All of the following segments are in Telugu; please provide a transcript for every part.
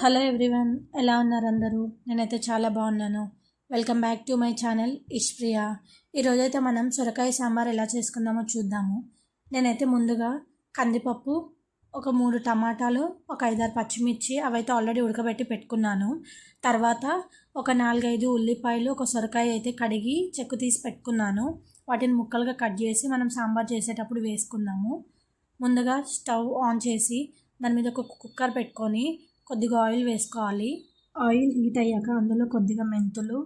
హలో ఎవ్రీవన్ ఎలా ఉన్నారు అందరూ? నేనైతే చాలా బాగున్నాను. Welcome back to my channel Ishpriya ఈరోజైతే మనం సొరకాయ సాంబార్ ఎలా చేసుకుందామో చూద్దాము. నేనైతే ముందుగా కందిపప్పు ఒక మూడు టమాటాలు ఒక ఐదారు పచ్చిమిర్చి అవైతే ఆల్రెడీ ఉడకబెట్టి పెట్టుకున్నాను. తర్వాత ఒక నాలుగైదు ఉల్లిపాయలు ఒక సొరకాయ అయితే కడిగి చెక్కు తీసి పెట్టుకున్నాను. వాటిని ముక్కలుగా కట్ చేసి మనం సాంబార్ చేసేటప్పుడు వేసుకుందాము. ముందుగా స్టవ్ ఆన్ చేసి దాని మీద ఒక కుక్కర్ పెట్టుకొని కొద్దిగా ఆయిల్ వేసుకోవాలి. ఆయిల్ హీట్ అయ్యాక అందులో కొద్దిగా మెంతులు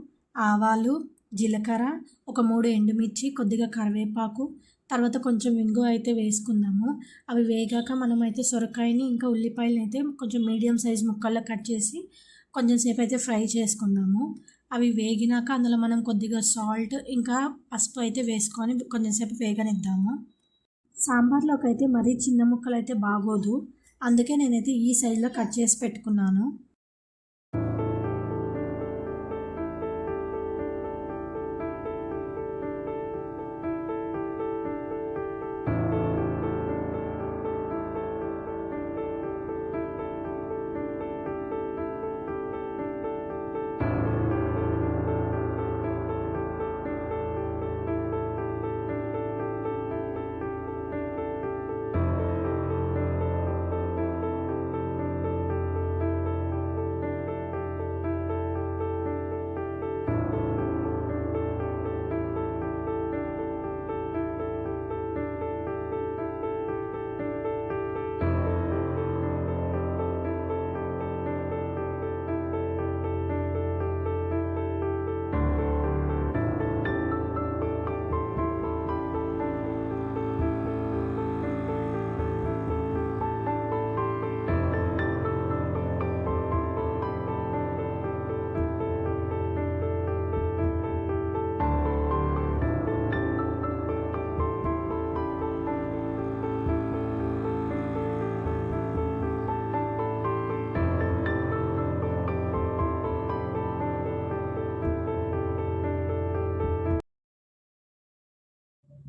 ఆవాలు జీలకర్ర ఒక మూడు ఎండుమిర్చి కొద్దిగా కరివేపాకు తర్వాత కొంచెం ఇంగు అయితే వేసుకుందాము. అవి వేగాక మనమైతే సొరకాయని ఇంకా ఉల్లిపాయలని అయితే కొంచెం మీడియం సైజ్ ముక్కల్లో కట్ చేసి కొంచెం సేపు అయితే ఫ్రై చేసుకుందాము. అవి వేగినాక అందులో మనం కొద్దిగా సాల్ట్ ఇంకా పసుపు అయితే వేసుకొని కొంచెం సేపు వేగనిద్దాము. సాంబార్లోకి అయితే మరీ చిన్న ముక్కలు అయితే బాగోదు. అందుకే నేనైతే ఈ సైజులో కట్ చేసి పెట్టుకున్నాను.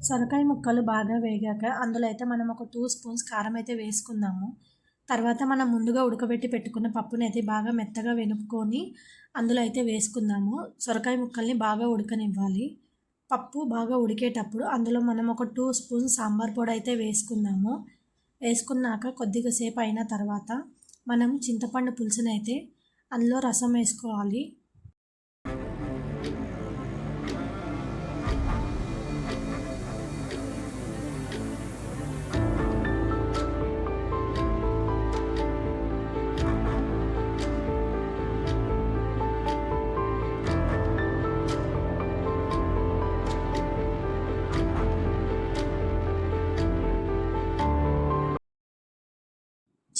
సొరకాయ ముక్కలు బాగా వేగాక అందులో అయితే మనం ఒక టూ స్పూన్స్ కారం అయితే వేసుకుందాము. తర్వాత మనం ముందుగా ఉడకబెట్టి పెట్టుకున్న పప్పుని అయితే బాగా మెత్తగా వెనుపుకొని అందులో అయితే వేసుకుందాము. సొరకాయ ముక్కల్ని బాగా ఉడకనివ్వాలి. పప్పు బాగా ఉడికేటప్పుడు అందులో మనం ఒక టూ స్పూన్స్ సాంబార్ పొడి అయితే వేసుకుందాము. వేసుకున్నాక కొద్దిగా సేపు అయిన తర్వాత మనం చింతపండు పులుసునైతే అందులో రసం వేసుకోవాలి.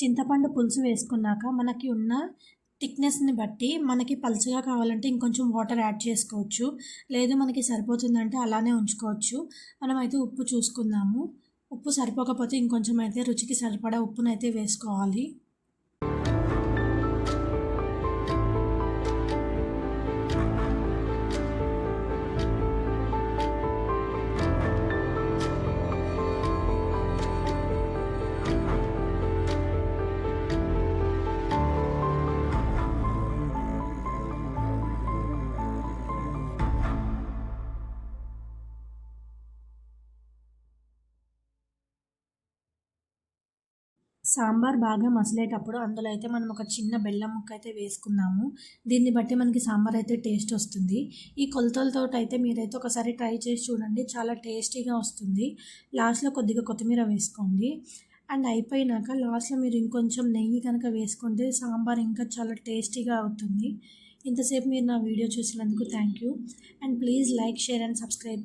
చింతపండు పులుసు వేసుకున్నాక మనకి ఉన్న థిక్నెస్ని బట్టి మనకి పలుచగా కావాలంటే ఇంకొంచెం వాటర్ యాడ్ చేసుకోవచ్చు. లేదు మనకి సరిపోతుందంటే అలానే ఉంచుకోవచ్చు. మనమైతే ఉప్పు చూసుకుందాము. ఉప్పు సరిపోకపోతే ఇంకొంచెం అయితే రుచికి సరిపడా ఉప్పునైతే వేసుకోవాలి. సాంబార్ బాగా మసిలేటప్పుడు అందులో అయితే మనం ఒక చిన్న బెల్లం ముక్క అయితే వేసుకుందాము. దీన్ని బట్టి మనకి సాంబార్ అయితే టేస్ట్ వస్తుంది. ఈ కొలతలతో అయితే మీరైతే ఒకసారి ట్రై చేసి చూడండి. చాలా టేస్టీగా వస్తుంది. లాస్ట్లో కొద్దిగా కొత్తిమీర వేసుకోండి. అండ్ అయిపోయినాక లాస్ట్లో మీరు ఇంకొంచెం నెయ్యి కనుక వేసుకుంటే సాంబార్ ఇంకా చాలా టేస్టీగా అవుతుంది. ఇంతసేపు మీరు నా వీడియో చూసినందుకు thank you. And please like share and subscribe.